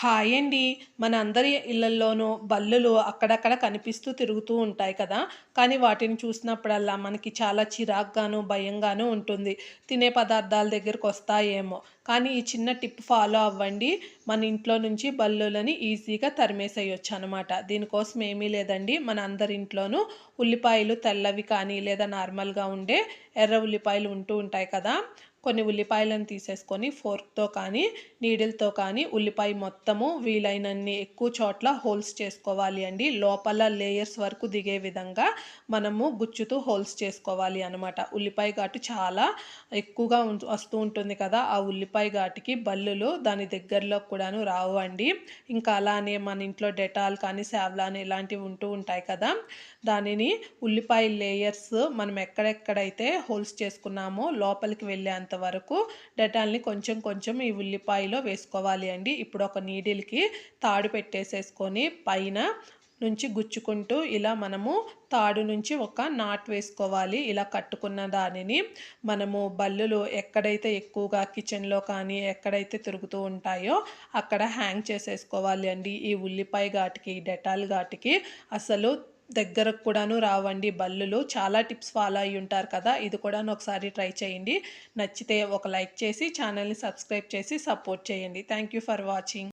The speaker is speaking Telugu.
హాయ్ అండి. మన అందరి ఇళ్ళల్లోనూ బల్లులు అక్కడక్కడ కనిపిస్తూ తిరుగుతూ ఉంటాయి కదా. కానీ వాటిని చూసినప్పుడల్లా మనకి చాలా చిరాగ్గాను భయంగాను ఉంటుంది. తినే పదార్థాల దగ్గరకు వస్తాయేమో. కానీ ఈ చిన్న టిప్ ఫాలో అవ్వండి. మన ఇంట్లో నుంచి బల్లులని ఈజీగా తరిమేసేయచ్చు అనమాట దీనికోసం ఏమీ లేదండి. మన అందరి ఇంట్లోనూ ఉల్లిపాయలు తెల్లవి కానీ లేదా నార్మల్గా ఉండే ఎర్ర ఉల్లిపాయలు ఉంటూ ఉంటాయి కదా. కొన్ని ఉల్లిపాయలను తీసేసుకొని ఫోర్క్తో కానీ నీడిల్తో కానీ ఉల్లిపాయ మొత్తము వీలైనన్ని ఎక్కువ చోట్ల హోల్స్ చేసుకోవాలి అండి. లోపల లేయర్స్ వరకు దిగే విధంగా మనము గుచ్చుతూ హోల్స్ చేసుకోవాలి అనమాట ఉల్లిపాయ ఘాటు చాలా ఎక్కువగా వస్తూ ఉంటుంది కదా ఆ ఉల్లిపాయ ఘాటుకి బల్లులు దాని దగ్గరలో కూడాను రావు అండి. ఇంకా అలానే మన ఇంట్లో డెటాల్ కానీ శావ్లాన్ ఇలాంటివి ఉంటూ ఉంటాయి కదా దానిని ఉల్లిపాయ లేయర్స్ మనం ఎక్కడెక్కడైతే హోల్స్ చేసుకున్నామో లోపలికి వెళ్ళే వెళ్ళేంత వరకు డెటాల్ని కొంచెం కొంచెం ఈ ఉల్లిపాయలో వేసుకోవాలి అండి. ఇప్పుడు ఒక నీడిల్కి తాడు పెట్టేసేసుకొని పైన నుంచి గుచ్చుకుంటూ ఇలా మనము తాడు నుంచి ఒక నాట్ వేసుకోవాలి. ఇలా కట్టుకున్న దానిని మనము బల్లులు ఎక్కడైతే ఎక్కువగా కిచెన్లో కానీ ఎక్కడైతే తిరుగుతూ ఉంటాయో అక్కడ హ్యాంగ్ చేసేసుకోవాలి అండి. ఈ ఉల్లిపాయ ఘాటికి డెటాల్ ఘాటికి అసలు దగ్గరకు కూడాను రావండి బల్లులు. చాలా టిప్స్ ఫాలో అయ్యి ఉంటారు కదా. ఇది కూడా ఒకసారి ట్రై చేయండి. నచ్చితే ఒక లైక్ చేసి ఛానల్ని సబ్స్క్రైబ్ చేసి సపోర్ట్ చేయండి. Thank you for watching.